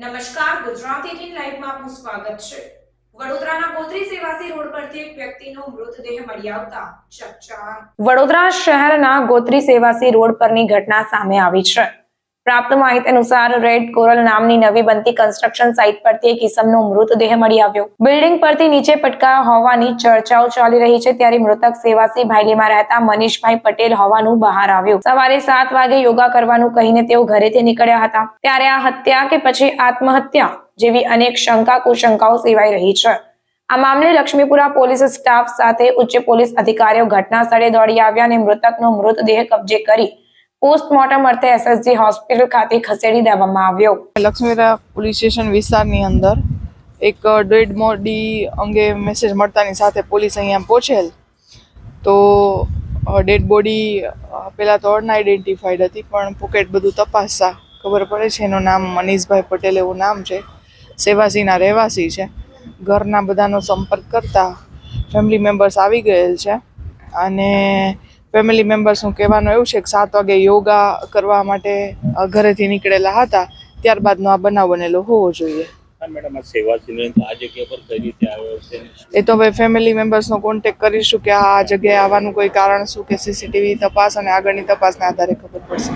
નમસ્કાર, ગુજરાત 18 લાઈવમાં આપનું સ્વાગત છે. વડોદરાના ગોત્રી સેવાસી રોડ પરથી એક વ્યક્તિનો મૃતદેહ મળી આવતા ચકચાર. વડોદરા શહેરના ગોત્રી સેવાસી રોડ પરની ઘટના સામે આવી છે. પ્રાપ્ત માહિતી અનુસાર રેડ કોરલ નામની નવી બનતી કન્સ્ટ્રક્શન સાઇટ પરથી એક ઇસમનો મૃતદેહ મળી આવ્યો. બિલ્ડિંગ પરથી નીચે પટકા હોવાની ચર્ચાઓ ચાલી રહી છે ત્યારે મૃતક સેવાસી ભાઈલીમાં રહેતા મનીષભાઈ પટેલ હોવાનું બહાર આવ્યું. સવારે સાત વાગે યોગા કરવાનું કહીને તેઓ ઘરેથી નીકળ્યા હતા. ત્યારે આ હત્યા કે પછી આત્મહત્યા જેવી અનેક શંકા કુશંકાઓ સેવાઈ રહી છે. આ મામલે લક્ષ્મીપુરા પોલીસ સ્ટાફ સાથે ઉચ્ચ પોલીસ અધિકારીઓ ઘટના સ્થળે દોડી આવ્યા અને મૃતકનો મૃતદેહ કબજે કરી પોસ્ટમોર્ટમ અર્થે એસએસજી હોસ્પિટલ ખાતે ખસેડી દેવામાં આવ્યો. લક્ષ્મીરા પોલીસ સ્ટેશન વિસ્તારની અંદર એક ડેડ બોડી અંગે મેસેજ મળતાની સાથે પોલીસ અહીંયા પહોંચેલ. તો ડેડ બોડી પહેલાં તો અનઆઇડેન્ટિફાઈડ હતી, પણ પોકેટ બધું તપાસતા ખબર પડે છે એનું નામ મનીષભાઈ પટેલ એવું નામ છે. સેવાસીના રહેવાસી છે. ઘરના બધાનો સંપર્ક કરતા ફેમિલી મેમ્બર્સ આવી ગયેલ છે. અને ફેમિલી મેમ્બર્સનું કહેવાનું એવું છે કે સાત વાગે યોગા કરવા માટે ઘરેથી નીકળેલા હતા ત્યારબાદનો આ બનાવ બનેલો હોવો જોઈએ. મેડમ આ સેવાસીનો આ જગ્યા પર કઈ રીતે આવ્યો છે? એ તો હવે ફેમિલી મેમ્બર્સનો કોન્ટેક કરીશું કે આ જગ્યાએ આવવાનું કોઈ કારણ શું કે સીસીટીવી તપાસ અને આગળની તપાસના આધારે ખબર પડશે.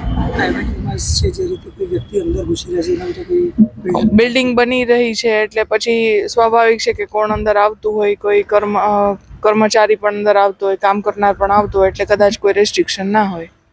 છે જે રીતે કોઈ વ્યક્તિ અંદર ઘૂસી રહ્યા છે કોઈ બિલ્ડિંગ બની રહી છે એટલે પછી સ્વાભાવિક છે કે કોણ અંદર આવતું હોય કોઈ કર્મ કર્મચારી પણ અંદર આવતો હોય કામ કરનાર પણ આવતો હોય એટલે કદાચ કોઈ રેસ્ટ્રિક્શન ના હોય.